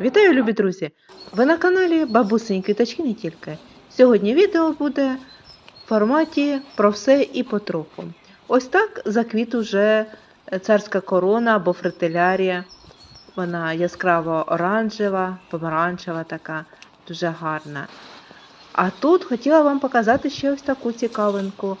Вітаю, любі друзі! Ви на каналі Бабусині Квіточки не тільки. Сьогодні відео буде в форматі про все і потроху. Ось так заквіт уже царська корона або фритилярія. Вона яскраво оранжева, помаранчева така, дуже гарна. А тут хотіла вам показати ще ось таку цікавинку.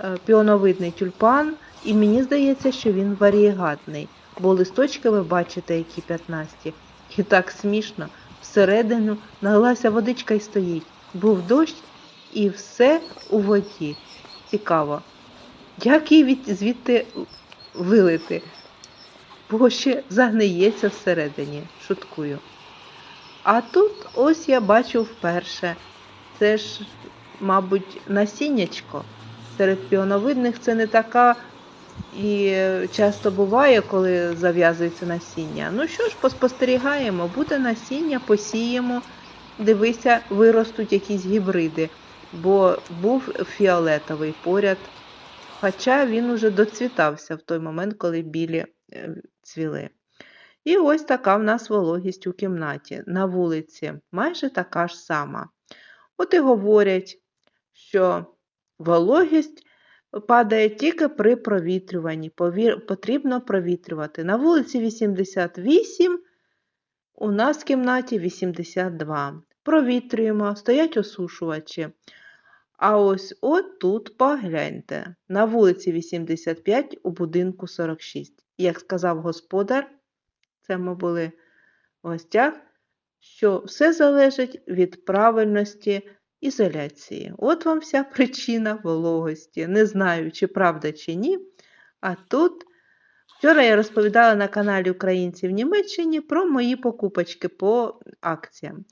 Е, Піоновидний тюльпан, і мені здається, що він варієгатний, бо листочки ви бачите, які 15. І так смішно, всередину налилася водичка і стоїть. Був дощ і все у воді. Цікаво. Як її від, звідти вилити? Бо ще загниється всередині, шуткую. А тут ось я бачу вперше. Це ж, мабуть, насіннячко. Серед піоновидних це не така і часто буває, коли зав'язується насіння. Ну що ж, поспостерігаємо, буде насіння, посіємо, дивися, виростуть якісь гібриди, бо був фіолетовий поряд. Хоча він уже доцвітався в той момент, коли білі е, цвіли. І ось така в нас вологість у кімнаті, на вулиці, майже така ж сама. От і говорять, що вологість падає тільки при провітрюванні. Потрібно провітрювати. На вулиці 88, у нас в кімнаті 82. Провітрюємо, стоять осушувачі. А ось от тут погляньте. На вулиці 85, у будинку 46. Як сказав господар, це ми були в гостях, що все залежить від правильності ізоляції. От вам вся причина вологості. Не знаю, чи правда, чи ні. А тут вчора я розповідала на каналі Українці в Німеччині про мої покупочки по акціям.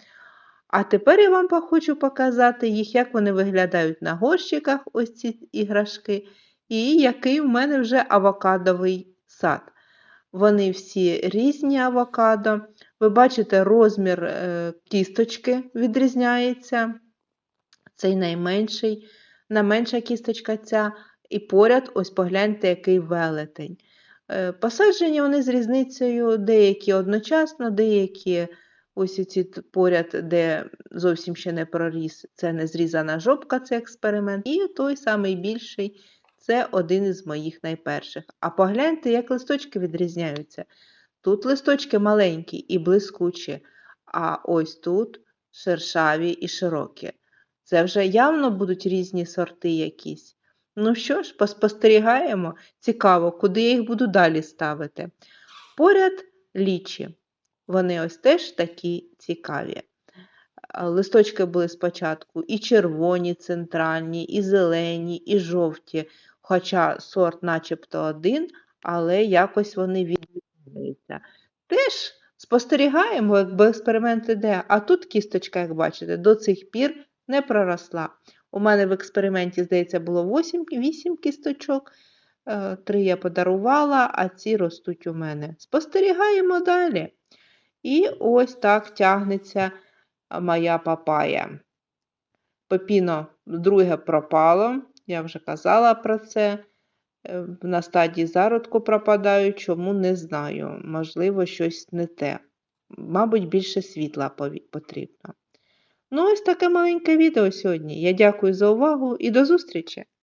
А тепер я вам хочу показати їх, як вони виглядають на горщиках, ось ці іграшки, і який в мене вже авокадовий сад. Вони всі різні авокадо. Ви бачите, розмір е, кісточки відрізняється. Цей найменший, найменша кісточка ця. І поряд, ось погляньте, який велетень. Е, Посаджені вони з різницею, деякі одночасно, деякі ось ці поряд, де зовсім ще не проріс, це не зрізана жопка, це експеримент. І той самий більший це один із моїх найперших. А погляньте, як листочки відрізняються. Тут листочки маленькі і блискучі, а ось тут шершаві і широкі. Це вже явно будуть різні сорти якісь. Ну що ж, поспостерігаємо. Цікаво, куди я їх буду далі ставити. Поряд лічі. Вони ось теж такі цікаві. Листочки були спочатку і червоні, центральні, і зелені, і жовті. Хоча сорт начебто один, але якось вони відрізняються. Теж спостерігаємо, якби експеримент іде, а тут кісточка, як бачите, до цих пір не проросла. У мене в експерименті, здається, було 8, 8 кісточок. Е, Три я подарувала, а ці ростуть у мене. Спостерігаємо далі. І ось так тягнеться моя папая. Пепіно друге пропало, я вже казала про це. Е, На стадії зародку пропадаю, чому не знаю. Можливо, щось не те. Мабуть, більше світла потрібно. Ну, ось таке маленьке відео сьогодні. Я дякую за увагу і до зустрічі!